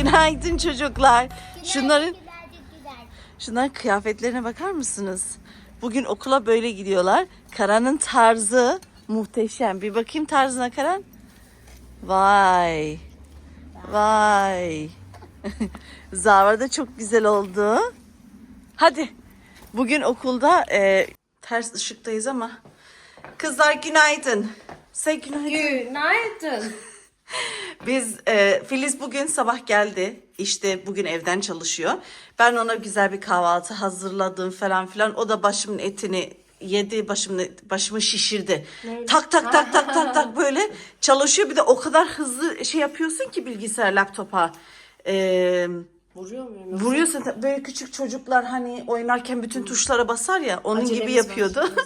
Günaydın çocuklar. Şunların şunların kıyafetlerine bakar mısınız? Bugün okula böyle gidiyorlar. Karan'ın tarzı muhteşem. Bir bakayım tarzına Karan. Vay. Vay. Zara da çok güzel oldu. Hadi. Bugün okulda e, ters ışıktayız ama. Kızlar günaydın. Say günaydın. Günaydın. Biz e, Filiz bugün sabah geldi. İşte bugün evden çalışıyor. Ben ona güzel bir kahvaltı hazırladım falan filan. O da başımın etini yedi, başımın başımı şişirdi. Tak tak tak tak tak tak böyle çalışıyor. Bir de o kadar hızlı şey yapıyorsun ki bilgisayar, laptopa. E, Vuruyor muyum? vuruyorsun ta- böyle küçük çocuklar hani oynarken bütün tuşlara basar ya onun gibi Acelemiz var yapıyordu.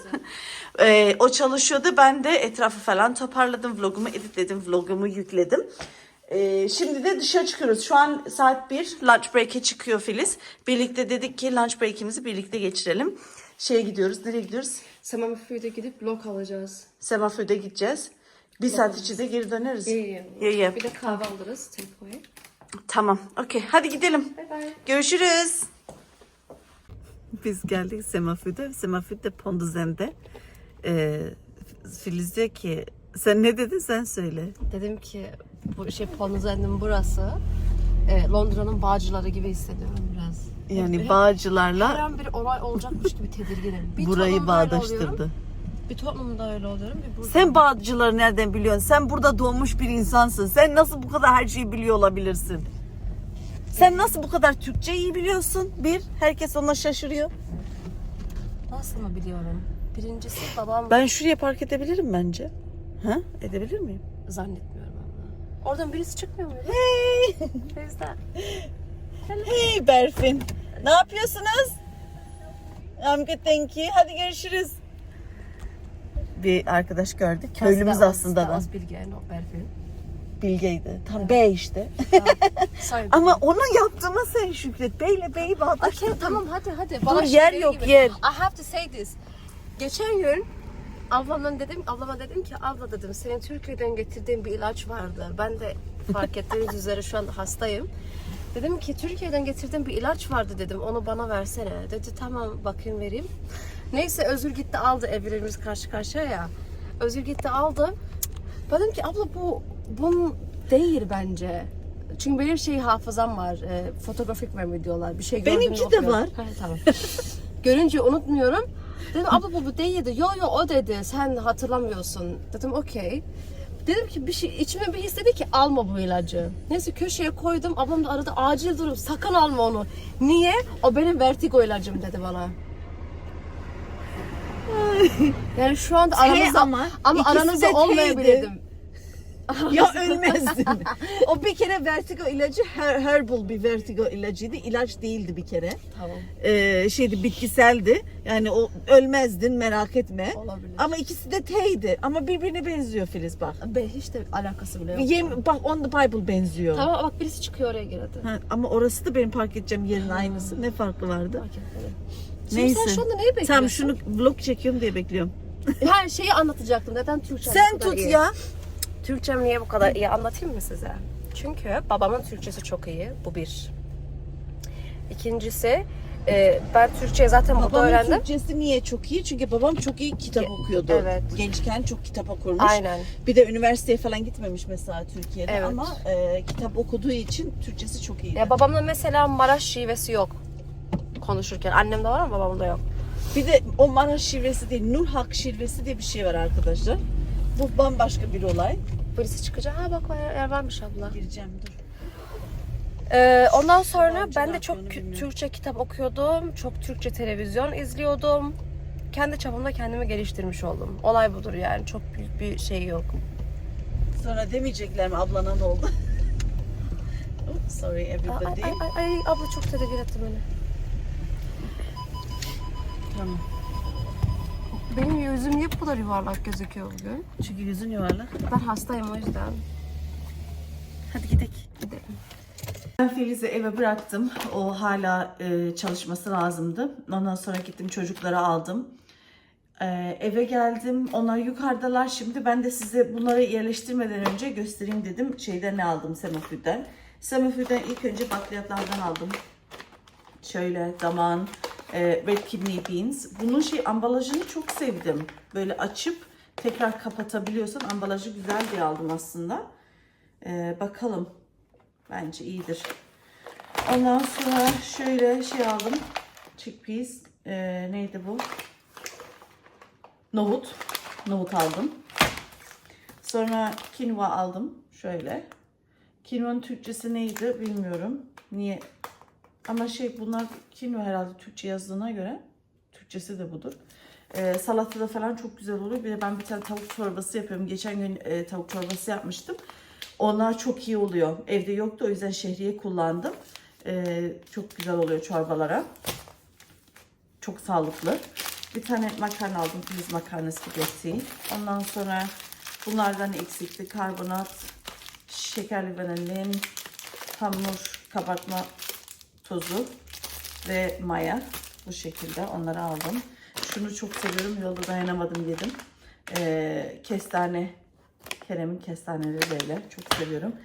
Ee, o çalışıyordu. Ben de etrafı falan toparladım. Vlogumu editledim. Vlogumu yükledim. Ee, şimdi de dışarı çıkıyoruz. Şu an saat 1. Lunch break'e çıkıyor Filiz. Birlikte dedik ki lunch break'imizi birlikte geçirelim. Şeye gidiyoruz. Nereye gidiyoruz? Food'a gidip blok alacağız. Semafore'da gideceğiz. Bir saat içinde geri döneriz. İyi. Bir de kahve alırız tempoya. Tamam. Okey. Hadi gidelim. Bay bay. Görüşürüz. Biz geldik Semafore'da. Semafore'da Ponduzen'de. Ee, Filiz diyor ki sen ne dedin sen söyle. Dedim ki bu şey Ponduzen'in burası e, Londra'nın Bağcıları gibi hissediyorum biraz. Yani Hep- Her Bağcılarla an bir olay olacakmış gibi tedirginim. Bir burayı Tottenham'da öyle bağdaştırdı. Bir Tottenham'da öyle oluyorum. Bir burada. Sen Bağcıları nereden biliyorsun? Sen burada doğmuş bir insansın. Sen nasıl bu kadar her şeyi biliyor olabilirsin? Sen nasıl bu kadar Türkçe iyi biliyorsun? Bir, herkes ona şaşırıyor. Nasıl mı biliyorum? Birincisi babam Ben şuraya park edebilirim bence. Ha? Edebilir miyim? zannetmiyorum ama. Oradan birisi çıkmıyor mu? Hey! Teyze. Hey Berfin. Ne yapıyorsunuz? I'm good thank you. Hadi görüşürüz. Bir arkadaş gördük. Köylümüz aslında da. Az bilgi, not Berfin. Bilgeydi. Tam B işte. Ama onun yaptığına sen şükret. B ile B'yi bağdaştırdın. Okay, tamam hadi hadi. Dur, yer yok, yer. I have to say this. Geçen gün ablamdan dedim, ablama dedim ki abla dedim senin Türkiye'den getirdiğin bir ilaç vardı. Ben de fark ettiğiniz üzere şu anda hastayım. Dedim ki Türkiye'den getirdiğim bir ilaç vardı dedim. Onu bana versene. Dedi tamam bakayım vereyim. Neyse Özgür gitti aldı evlerimiz karşı karşıya ya. Özgür gitti aldı. Ben dedim ki abla bu bunun değil bence. Çünkü benim şey hafızam var. E, fotografik memory diyorlar. Bir şey Benimki gördüğümü de okuyorum. var. Ha, tamam. Görünce unutmuyorum. Dedim abla bu, bu değildi. Yo yo o dedi. Sen hatırlamıyorsun. Dedim okey. Dedim ki bir şey içime bir his dedi ki alma bu ilacı. Neyse köşeye koydum. Ablam da aradı acil durum. Sakın alma onu. Niye? O benim vertigo ilacım dedi bana. Yani şu anda aramızda ama ama, ikisi aranızda de olmayabilirdim. ya ölmezdin. o bir kere vertigo ilacı her, herbal bir vertigo ilacıydı. İlaç değildi bir kere. Tamam. Ee, şeydi bitkiseldi. Yani o ölmezdin merak etme. Olabilir. Ama ikisi de T'ydi. Ama birbirine benziyor Filiz bak. Be hiç de alakası bile yok. Yem, bak on the Bible benziyor. Tamam bak birisi çıkıyor oraya girdi. Ha, ama orası da benim park edeceğim yerin aynısı. Ne farkı vardı? Fark. Şimdi Neyse. sen şu anda neyi bekliyorsun? Tamam şunu vlog çekiyorum diye bekliyorum. Her şeyi anlatacaktım. Neden Türkçem bu Sen tut iyi? ya. Türkçem niye bu kadar iyi anlatayım mı size? Çünkü babamın Türkçesi çok iyi. Bu bir. İkincisi e, ben Türkçeyi zaten burada Babamın öğrendim. Türkçesi niye çok iyi? Çünkü babam çok iyi kitap okuyordu. evet. Gençken çok kitap okurmuş. Aynen. Bir de üniversiteye falan gitmemiş mesela Türkiye'de Evet. ama e, kitap okuduğu için Türkçesi çok iyi. Ya babamda mesela Maraş şivesi yok konuşurken. Annemde var ama babamda yok. Bir de o Maraş şivesi değil, Nurhak şivesi diye bir şey var arkadaşlar. Bu bambaşka bir olay. Birisi çıkacak. Ha bak yer, yer varmış abla. Gireceğim dur. Ee, ondan sonra Yabancı ben de çok kü- bilmiyorum. Türkçe kitap okuyordum. Çok Türkçe televizyon izliyordum. Kendi çapımda kendimi geliştirmiş oldum. Olay budur yani. Çok büyük bir şey yok. Sonra demeyecekler mi ablana ne oldu? Oops, sorry Ay, everybody. ay, ay, ay, abla çok tedirgin etti beni. Tamam. Benim yüzüm niye bu kadar yuvarlak gözüküyor bugün? Çünkü yüzün yuvarlak. Ben hastayım o yüzden. Hadi gidelim. Gidelim. Ben Filiz'i eve bıraktım. O hala e, çalışması lazımdı. Ondan sonra gittim çocukları aldım. Ee, eve geldim. Onlar yukarıdalar şimdi. Ben de size bunları yerleştirmeden önce göstereyim dedim. Şeyden ne aldım Semafu'dan. Semafu'dan ilk önce bakliyatlardan aldım. Şöyle daman, e, red kidney beans. Bunun şey ambalajını çok sevdim. Böyle açıp tekrar kapatabiliyorsan ambalajı güzel diye aldım aslında. Ee, bakalım. Bence iyidir. Ondan sonra şöyle şey aldım. Chickpeas. Ee, neydi bu? Nohut. Nohut aldım. Sonra kinva aldım. Şöyle. Kinvanın Türkçesi neydi bilmiyorum. Niye? Ama şey bunlar kinva herhalde Türkçe yazdığına göre. Türkçesi de budur. Ee, salatada falan çok güzel oluyor. Bir de ben bir tane tavuk çorbası yapıyorum. Geçen gün e, tavuk çorbası yapmıştım. Onlar çok iyi oluyor. Evde yoktu o yüzden şehriye kullandım. Ee, çok güzel oluyor çorbalara. Çok sağlıklı. Bir tane makarna aldım. Filiz makarnası spaghetti. Ondan sonra bunlardan eksikti. Karbonat, şekerli vanilin, hamur, kabartma tozu ve maya. Bu şekilde onları aldım. Şunu çok seviyorum. Yolda dayanamadım yedim. Ee, kestane, Kerem'in kestaneleri böyle. Çok seviyorum.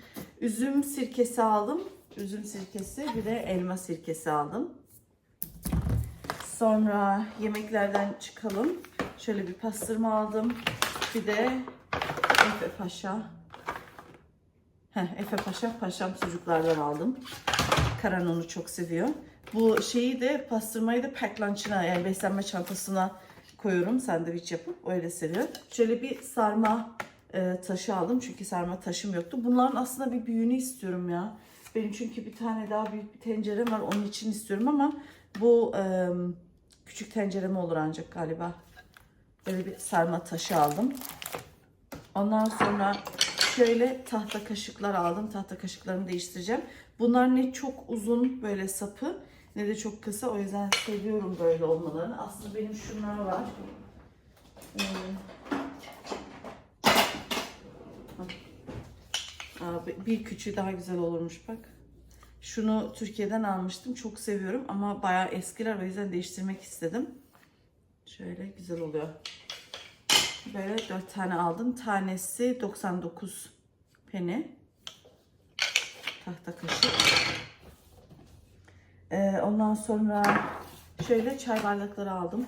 Üzüm sirkesi aldım. Üzüm sirkesi bir de elma sirkesi aldım. Sonra yemeklerden çıkalım. Şöyle bir pastırma aldım. Bir de Efe Paşa. Heh, Efe Paşa paşam sucuklardan aldım. Karan onu çok seviyor. Bu şeyi de pastırmayı da pack lunch'ına yani beslenme çantasına koyuyorum sandviç yapıp öyle seviyor. Şöyle bir sarma e, taşı aldım çünkü sarma taşım yoktu. Bunların aslında bir büyüğünü istiyorum ya. Benim çünkü bir tane daha büyük bir tencerem var onun için istiyorum ama bu e, küçük tencerem olur ancak galiba. Böyle bir sarma taşı aldım. Ondan sonra şöyle tahta kaşıklar aldım. Tahta kaşıklarımı değiştireceğim. Bunlar ne çok uzun böyle sapı ne de çok kısa. O yüzden seviyorum böyle olmalarını. Aslında benim şunlar var. Ee, bir küçüğü daha güzel olurmuş bak. Şunu Türkiye'den almıştım. Çok seviyorum ama bayağı eskiler. O yüzden değiştirmek istedim. Şöyle güzel oluyor. Böyle 4 tane aldım. Tanesi 99 peni. Tahta kaşık. Ee, ondan sonra şöyle çay bardakları aldım.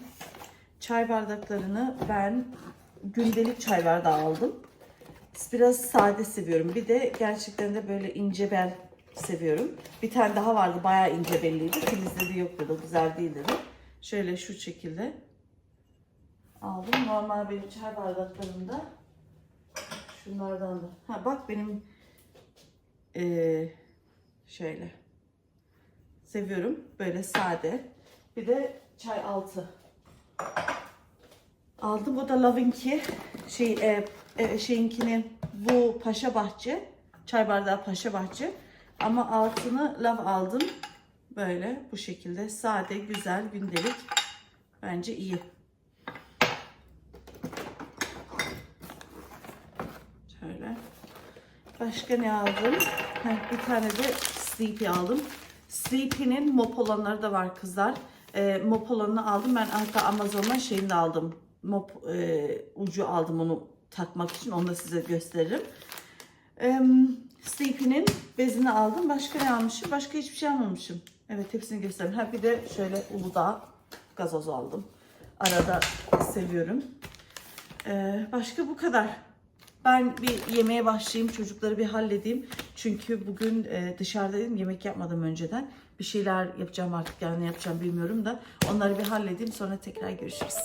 Çay bardaklarını ben gündelik çay bardağı aldım. Biraz sade seviyorum. Bir de gerçekten de böyle ince bel seviyorum. Bir tane daha vardı bayağı ince belliydi. Filiz dedi yok dedi güzel değil dedi. Şöyle şu şekilde aldım. Normal benim çay bardaklarımda şunlardan da. Ha bak benim eee, şöyle seviyorum. Böyle sade. Bir de çay altı. Aldım. Bu da Love'inki. Şey, e, e, şeyinkinin bu Paşa Bahçe. Çay bardağı Paşa Bahçe. Ama altını Love aldım. Böyle bu şekilde. Sade, güzel, gündelik. Bence iyi. Şöyle. Başka ne aldım? Heh, bir tane de Sleepy aldım. Sleepy'nin mop olanları da var kızlar. Ee, mop olanını aldım. Ben hatta Amazon'dan şeyini aldım. Mop e, ucu aldım onu takmak için. Onu da size gösteririm. Ee, Sleepy'nin bezini aldım. Başka ne almışım? Başka hiçbir şey almamışım. Evet hepsini göstereyim. Ha bir de şöyle Uludağ gazoz aldım. Arada seviyorum. Ee, başka bu kadar. Ben bir yemeğe başlayayım, çocukları bir halledeyim. Çünkü bugün e, dışarıdaydım, yemek yapmadım önceden. Bir şeyler yapacağım artık, yani ne yapacağım bilmiyorum da. Onları bir halledeyim, sonra tekrar görüşürüz.